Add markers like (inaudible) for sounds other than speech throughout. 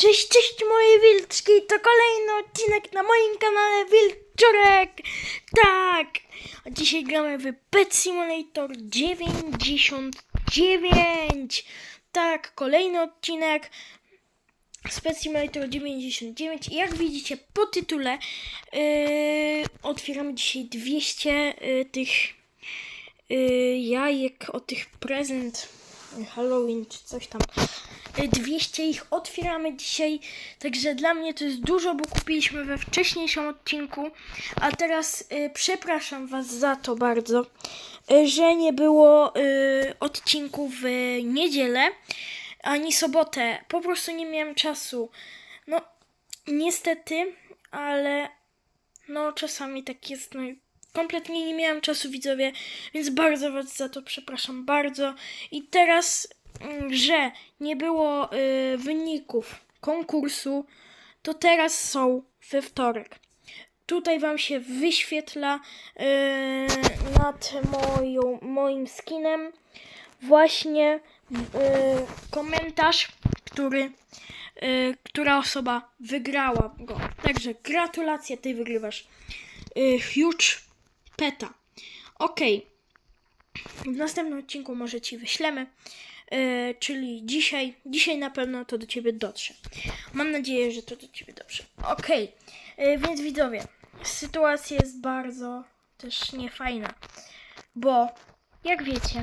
Cześć, cześć moje wilczki, to kolejny odcinek na moim kanale Wilczorek. Tak, a dzisiaj gramy w Pet Simulator 99. Tak, kolejny odcinek z Pet Simulator 99 i jak widzicie po tytule yy, otwieramy dzisiaj 200 yy, tych yy, jajek o tych prezent Halloween czy coś tam. Y, 200 ich otwieramy dzisiaj, także dla mnie to jest dużo, bo kupiliśmy we wcześniejszym odcinku, a teraz y, przepraszam Was za to bardzo, y, że nie było y, odcinku w niedzielę ani sobotę. Po prostu nie miałem czasu. No, niestety, ale no czasami tak jest, no i kompletnie nie miałem czasu widzowie, więc bardzo was za to przepraszam, bardzo. I teraz, że nie było y, wyników konkursu, to teraz są we wtorek. Tutaj wam się wyświetla y, nad moją, moim skinem właśnie y, komentarz, który y, która osoba wygrała go. Także gratulacje, ty wygrywasz y, huge peta. Okej. W następnym odcinku może ci wyślemy. Y, czyli dzisiaj, dzisiaj na pewno to do ciebie dotrze. Mam nadzieję, że to do ciebie dotrze. Okej, y, więc widzowie, sytuacja jest bardzo też niefajna, bo jak wiecie,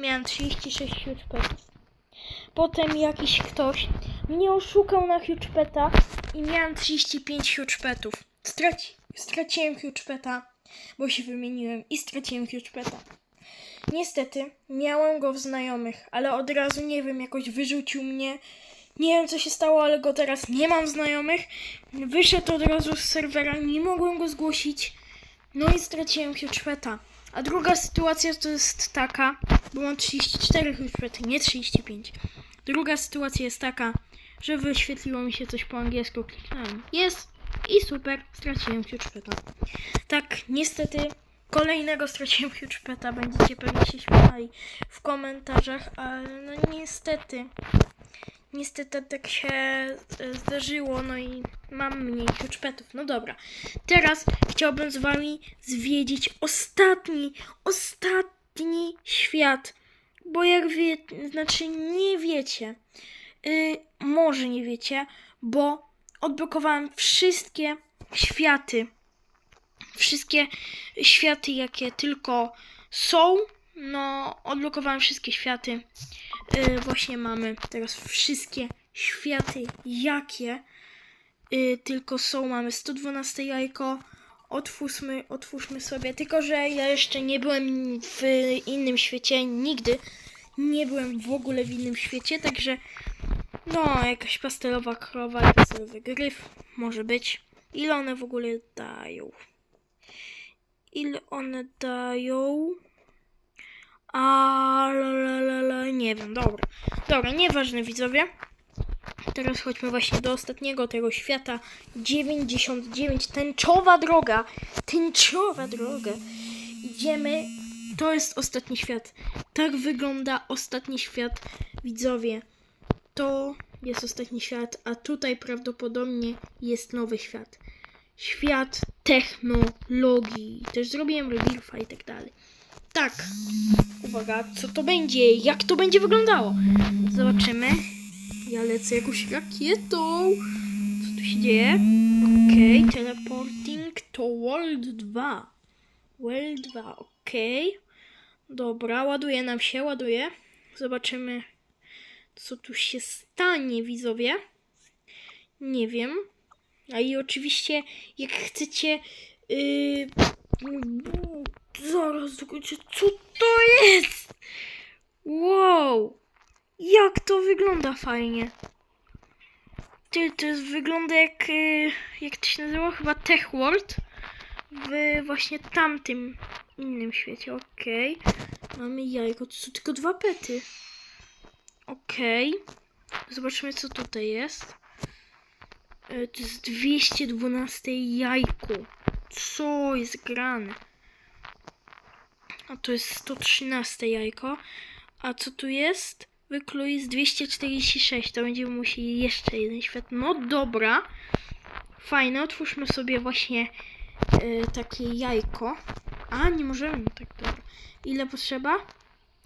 miałem 36 huge petów. Potem jakiś ktoś mnie oszukał na huge peta i miałem 35 huge petów. Straci, straciłem huge peta, bo się wymieniłem i straciłem huge peta. Niestety, miałem go w znajomych, ale od razu nie wiem, jakoś wyrzucił mnie. Nie wiem, co się stało, ale go teraz nie mam znajomych. Wyszedł od razu z serwera, nie mogłem go zgłosić. No i straciłem huge peta. A druga sytuacja to jest taka, bo mam 34 huge pety, nie 35. Druga sytuacja jest taka, że wyświetliło mi się coś po angielsku, kliknąłem. Jest i super, straciłem huge peta. Tak, niestety kolejnego straciłem huge peta, będziecie pewnie się śmiali w komentarzach, ale no niestety, niestety tak się e, zdarzyło, no i mam mniej huge petów. No dobra, teraz chciałbym z wami zwiedzić ostatni, ostatni świat, bo jak wie, znaczy nie wiecie, y, może nie wiecie, bo odblokowałem wszystkie światy. Wszystkie światy, jakie tylko są. No, odblokowałem wszystkie światy. Y, właśnie mamy teraz wszystkie światy, jakie y, tylko są. Mamy 112 jajko. Otwórzmy, otwórzmy sobie. Tylko, że ja jeszcze nie byłem w innym świecie nigdy. Nie byłem w ogóle w innym świecie, także no, jakaś pastelowa krowa, pastelowy gryf może być. Ile one w ogóle dają? Ile one dają? A la, la, la, la, nie wiem, dobra. Dobra, nieważne widzowie. Teraz chodźmy właśnie do ostatniego tego świata. 99, tęczowa droga. Tęczowa droga. Idziemy. To jest ostatni świat. Tak wygląda ostatni świat, widzowie to jest ostatni świat, a tutaj prawdopodobnie jest nowy świat. Świat technologii. Też zrobiłem rebirfa i tak dalej. Tak. Uwaga, co to będzie? Jak to będzie wyglądało? Zobaczymy. Ja lecę jakąś rakietą. Co tu się dzieje? Okej, okay. teleporting to World 2. World 2, okej. Okay. Dobra, ładuje nam się, ładuje. Zobaczymy co tu się stanie, widzowie. Nie wiem. A i oczywiście, jak chcecie. Yy, zaraz dokończę. Co to jest? Wow! Jak to wygląda fajnie. Ty, to jest, wygląda jak. Yy, jak to się nazywa? Chyba Tech World. W właśnie tamtym innym świecie. Okej. Okay. Mamy jajko. To są tylko dwa pety. Okej. Okay. Zobaczmy, co tutaj jest. E, to jest 212 jajko. Co jest grane? A to jest 113 jajko. A co tu jest? Zwykły jest 246, to będziemy musieli jeszcze jeden świat. No dobra. Fajne, otwórzmy sobie właśnie y, takie jajko. A, nie możemy, tak dobra. Ile potrzeba?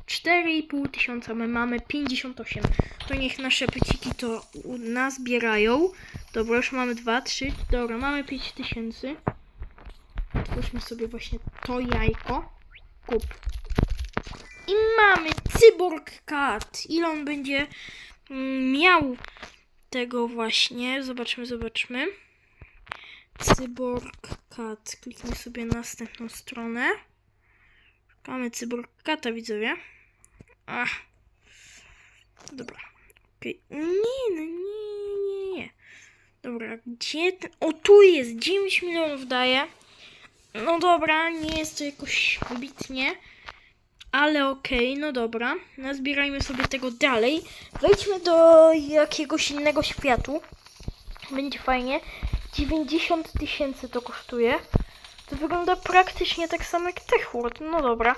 4,5 tysiąca, my mamy 58. To niech nasze pyciki to nazbierają. Dobra, już mamy 2, 3, dobra, mamy 5 tysięcy. Otwórzmy sobie właśnie to jajko. Kup. I mamy Cyborg Cat. Ile on będzie mm, miał tego właśnie? Zobaczmy, zobaczmy. Cyborg Cat. Kliknę sobie na następną stronę. Szukamy Cyborg Cata, widzowie. Ach. Dobra. Nie, no nie, nie, nie. Dobra, gdzie ten... O, tu jest! 9 milionów daje. No dobra, nie jest to jakoś wybitnie. Ale okej, no dobra. Nazbierajmy sobie tego dalej. Wejdźmy do jakiegoś innego światu. Będzie fajnie. 90 tysięcy to kosztuje. To wygląda praktycznie tak samo jak Techworld. No dobra.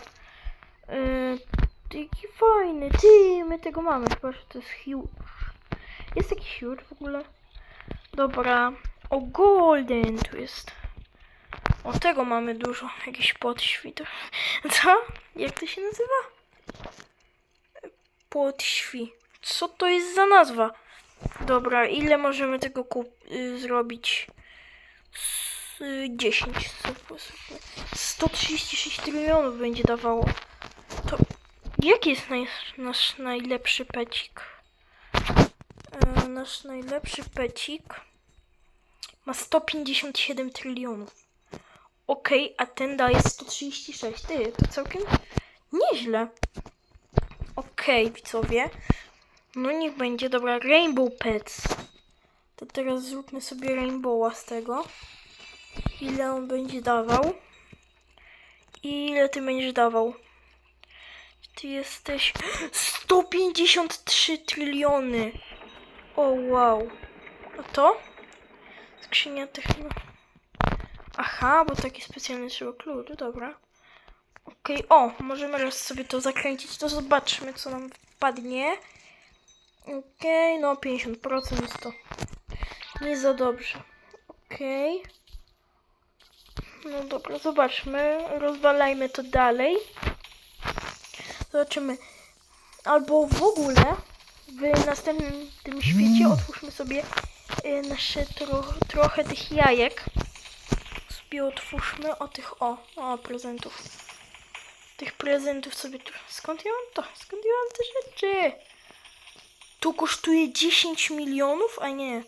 Yy, taki fajny. Ty, my tego mamy. Że to jest huge. Jest taki huge w ogóle. Dobra. O, golden tu jest. O, tego mamy dużo. Jakiś podświt. (laughs) Co? Jak to się nazywa? Podświ. Co to jest za nazwa? Dobra, ile możemy tego y, zrobić? S- y, 10. Super, super. 136 trylionów będzie dawało. Jaki jest naj- nasz najlepszy pecik? E, nasz najlepszy pecik ma 157 trylionów. Okej, a ten daje 136. Ty, to całkiem nieźle. Okej, widzowie. No niech będzie, dobra, Rainbow Pets. To teraz zróbmy sobie Rainbowa z tego. Ile on będzie dawał? Ile ty będziesz dawał? Ty jesteś... 153 tryliony! O wow. A to? Skrzynia techno... Aha, bo taki specjalny trzeba klucz, dobra. Okej, o, możemy raz sobie to zakręcić, to zobaczmy, co nam wpadnie. Okej, no 50% jest to nie za dobrze. Okej. No dobra, zobaczmy, rozwalajmy to dalej. Zobaczymy. Albo w ogóle w następnym tym świecie otwórzmy sobie y, nasze tro, trochę tych jajek sobie otwórzmy o tych, o, o, prezentów. Tych prezentów sobie tu. Skąd ja mam to? Skąd ja mam te rzeczy? Tu kosztuje 10 milionów, a nie.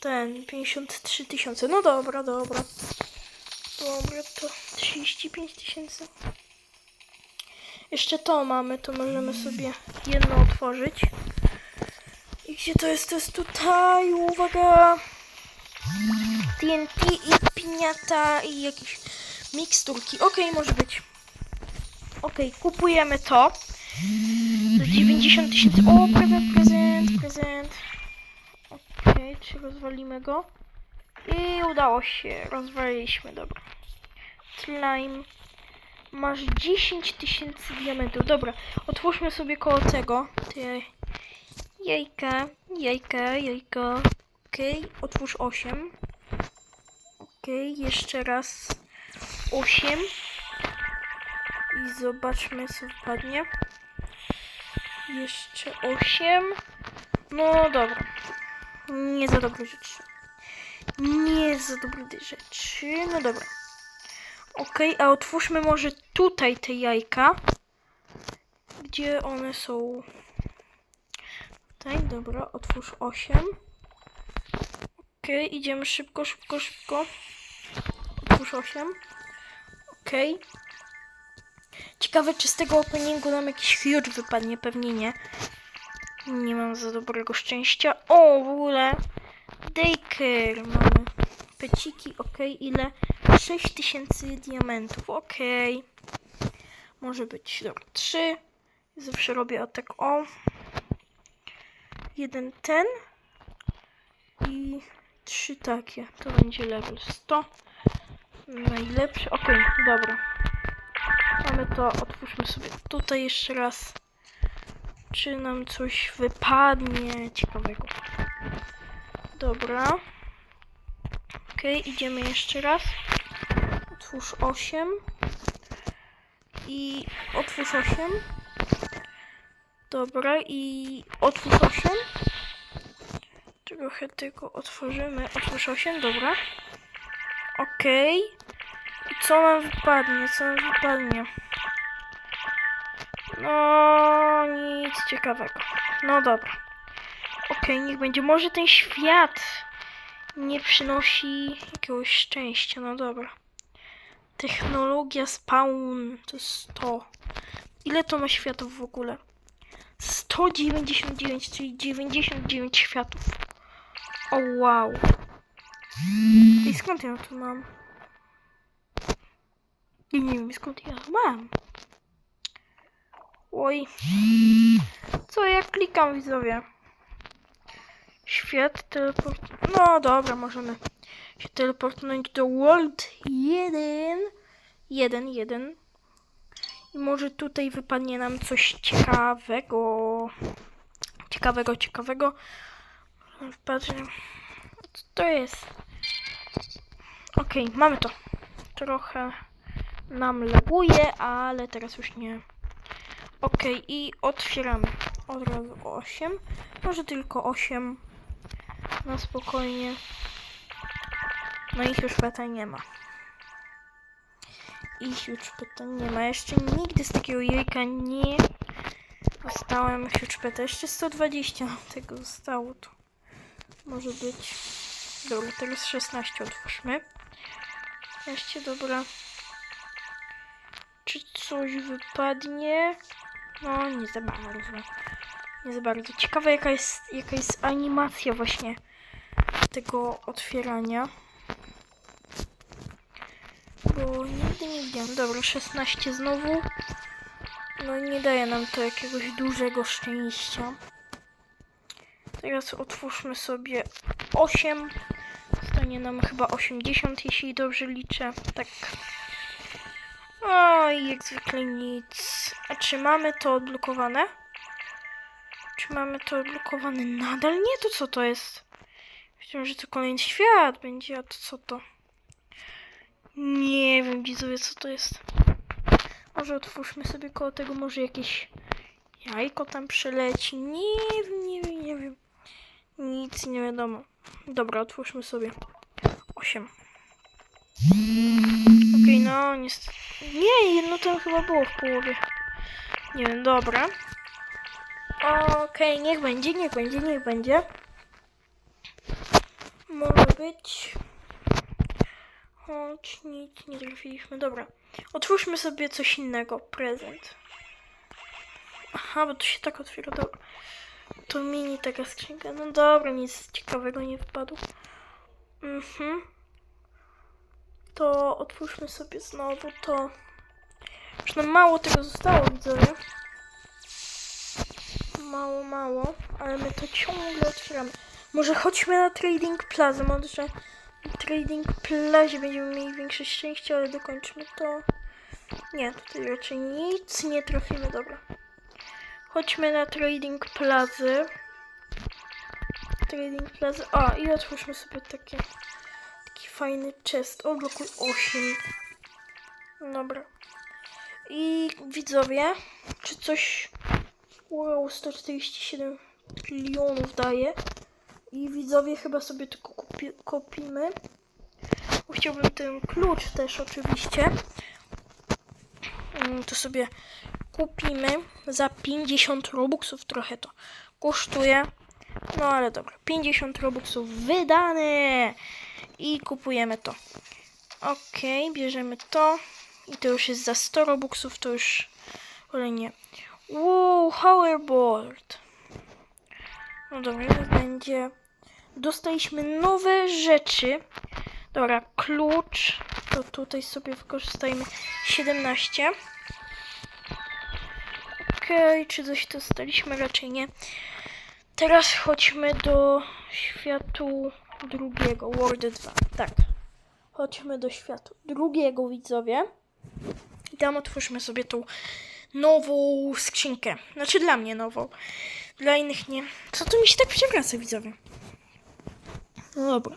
Ten, 53 tysiące. No dobra, dobra. Dobra, to 35 tysięcy. Jeszcze to mamy, to możemy sobie jedno otworzyć. I gdzie to jest? To jest tutaj, uwaga. TNT i piniata i jakieś miksturki. Okej, może być. Okej, kupujemy to. Za 90 tysięcy. O, prezent, prezent, prezent. Okej, czy rozwalimy go? I udało się. Rozwaliliśmy, dobra. Slime. Masz 10 tysięcy diamentów. Dobra, otwórzmy sobie koło tego. Ty. Jajka, jajka, jajka. Okej, otwórz 8. Okej, jeszcze raz 8. I zobaczmy co wpadnie. Jeszcze 8. No dobra. Nie za dobre rzeczy. Nie za dobre rzeczy. No dobra. Okej, a otwórzmy może tutaj te jajka. Gdzie one są? Tutaj, dobra, otwórz 8. Okej, idziemy szybko, szybko, szybko. Otwórz 8. Okej. Ciekawe, czy z tego openingu nam jakiś huge wypadnie, pewnie nie. Nie mam za dobrego szczęścia. O, w ogóle Daycare mamy. Peciki, okej, ile? 6000 diamentów, okej. Może być, dobra, 3. Zawsze robię atak o. Jeden ten. I trzy takie. To będzie level 100. Najlepszy. Okej, dobra. Mamy to. Otwórzmy sobie tutaj jeszcze raz. czy nam coś wypadnie ciekawego. Dobra. Okej, idziemy jeszcze raz. Otwórz 8. I otwórz 8. Dobra, i otwórz 8. Trochę tylko otworzymy. Otwórz 8, dobra. Okej. I co nam wypadnie? Co nam wypadnie? No, nic ciekawego. No dobra. Okej, niech będzie. Może ten świat nie przynosi jakiegoś szczęścia. No dobra. Technologia spawn to jest 100. Ile to ma światów w ogóle? 199, czyli 99 światów. O wow. I skąd ja to mam? I nie wiem skąd ja to mam. Oj. Co ja klikam widzowie? Świat teleport. No dobra, możemy się teleportnąć do World 1. 1, 1. I może tutaj wypadnie nam coś ciekawego. Ciekawego, ciekawego. Patrzę. Co to jest? Okej, mamy to. Trochę nam laguje, ale teraz już nie. Okej, i otwieramy. Od razu 8. Może tylko 8. Na spokojnie. No ich już pytań nie ma. Ich już pytań nie ma. Jeszcze nigdy z takiego jajka nie dostałem huge. Jeszcze 120 tego zostało tu. Może być. Dobra, teraz 16 otwórzmy. Jeszcze dobra. Czy coś wypadnie? No, nie za bardzo. Nie za bardzo. Ciekawe jaka jest, jaka jest animacja właśnie tego otwierania. Bo nigdy nie widziałem. Dobra, 16 znowu. No nie daje nam to jakiegoś dużego szczęścia. Teraz otwórzmy sobie 8. Stanie nam chyba 80, jeśli dobrze liczę. Tak. Oj, jak zwykle nic. A czy mamy to odblokowane? Czy mamy to odblokowane nadal? Nie, to co to jest? Myślałem, że to kolejny świat będzie, a to co to? Nie wiem, widzowie, co to jest. Może otwórzmy sobie koło tego, może jakieś jajko tam przyleci. Nie wiem, nie wiem, nie wiem. Nic nie wiadomo. Dobra, otwórzmy sobie. 8. Okej, no niestety. Nie, jedno tam chyba było w połowie. Nie wiem, dobra. Okej, niech będzie, niech będzie, niech będzie. Może być. Choć nic nie trafiliśmy. Dobra. Otwórzmy sobie coś innego. Prezent. Aha, bo to się tak otwiera. Dobra. To mini taka skrzynka. No dobra, nic ciekawego nie wpadło. Mhm. To otwórzmy sobie znowu to. Już nam mało tego zostało, widzowie. Mało, mało. Ale my to ciągle otwieramy. Może chodźmy na Trading Plaza. Może na Trading Plazie będziemy mieli większe szczęście, ale dokończmy to. Nie, tutaj raczej nic nie trafimy. Dobra. Chodźmy na Trading Plazy. Trading Plaza. A, i otwórzmy sobie takie, taki fajny chest. Odblokuj 8. Dobra. I widzowie, czy coś... Wow, 147 trilionów daje. I widzowie chyba sobie tylko kupi, kupimy. Chciałbym ten klucz też oczywiście. Mm, To sobie kupimy za 50 robuxów. Trochę to kosztuje. No ale dobra. 50 robuxów wydane. I kupujemy to. Okej, bierzemy to. I to już jest za 100 robuxów. To już... Ale nie. Wow, hoverboard. No dobra, niech będzie. Dostaliśmy nowe rzeczy. Dobra, klucz. To tutaj sobie wykorzystajmy 17. Okej, czy coś dostaliśmy? Raczej nie. Teraz chodźmy do światu drugiego, World 2. Tak. Chodźmy do światu drugiego, widzowie. I tam otwórzmy sobie tą nową skrzynkę. Znaczy dla mnie nową. Dla innych nie. Co tu mi się tak przewraca, widzowie? No dobra.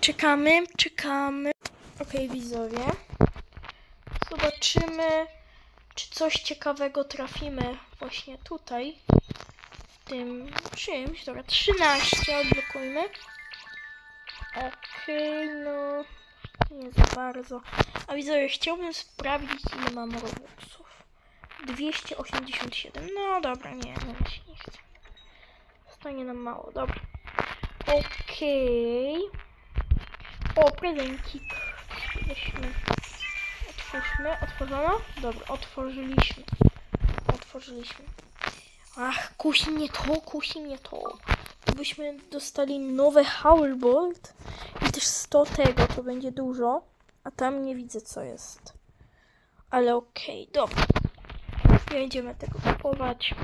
Czekamy, czekamy. Okej, widzowie. Zobaczymy, czy coś ciekawego trafimy właśnie tutaj. W tym czymś. Dobra, 13 odblokujmy. Okej, no nie za bardzo. A widzowie, chciałbym sprawdzić, ile mam robuxów. 287. No dobra, nie, no się nie chce. Stanie nam mało, dobra. Okej. O, prezencik. Weźmy. Otwórzmy. Otworzono? Dobra, otworzyliśmy. Otworzyliśmy. Ach, kusi mnie to, kusi mnie to. Gdybyśmy dostali nowe Howlbolt i też 100 tego, to będzie dużo. A tam nie widzę, co jest. Ale okej, dobra. Będziemy tego kupować.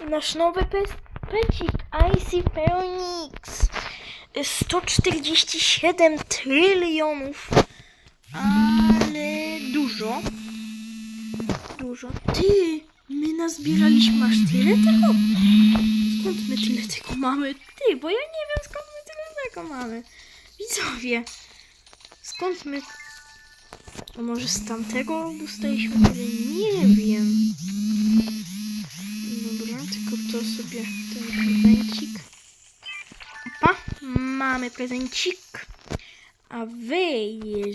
I nasz nowy pes- pecik Icy Phoenix. 147 trylionów. Ale dużo. Dużo. Ty, my nazbieraliśmy aż tyle tego? Skąd my tyle tego mamy? Ty, bo ja nie wiem skąd my tyle tego mamy. Widzowie, skąd my... Może z tamtego dostaliśmy tyle? Nie wiem. Sobie ten prezencik. Opa, mamy prezencik. A wy,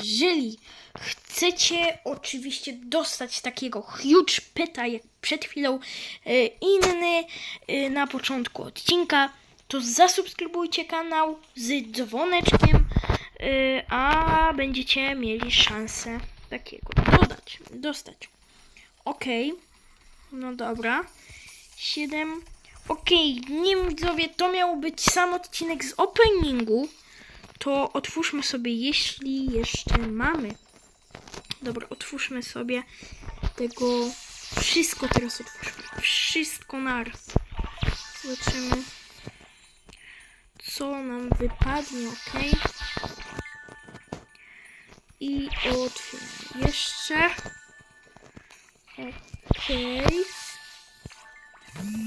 jeżeli chcecie oczywiście dostać takiego huge peta jak przed chwilą e, inny e, na początku odcinka, to zasubskrybujcie kanał z dzwoneczkiem, e, a będziecie mieli szansę takiego dodać, dostać. Okej, no dobra. 7. Okej, nie wiem widzowie, to miał być sam odcinek z openingu. To otwórzmy sobie, jeśli jeszcze mamy. Dobra, otwórzmy sobie tego. Wszystko teraz otwórzmy. Wszystko naraz. Zobaczymy, co nam wypadnie, ok? I otwieramy jeszcze. Okej.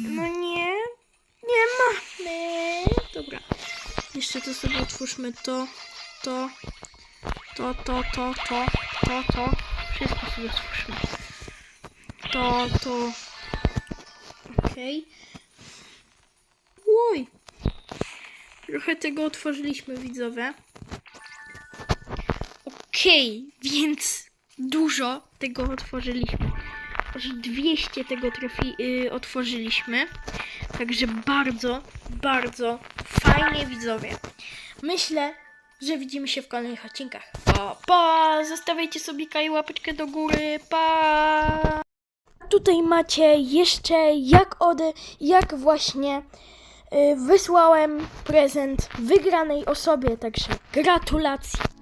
No nie, nie mamy. Dobra. Jeszcze to sobie otwórzmy to, to, to, to, to, to, to, to. Wszystko sobie otwórzmy. To, to. Okej. Oj. Trochę tego otworzyliśmy, widzowie. Okej, więc dużo tego otworzyliśmy. Aż 200 tego trafi, y, otworzyliśmy. Także bardzo, bardzo fajnie widzowie. Myślę, że widzimy się w kolejnych odcinkach. Pa, pa! Zostawiajcie sobie i łapeczkę do góry. Pa! Tutaj macie jeszcze jak od, jak właśnie y, wysłałem prezent wygranej osobie, także gratulacje.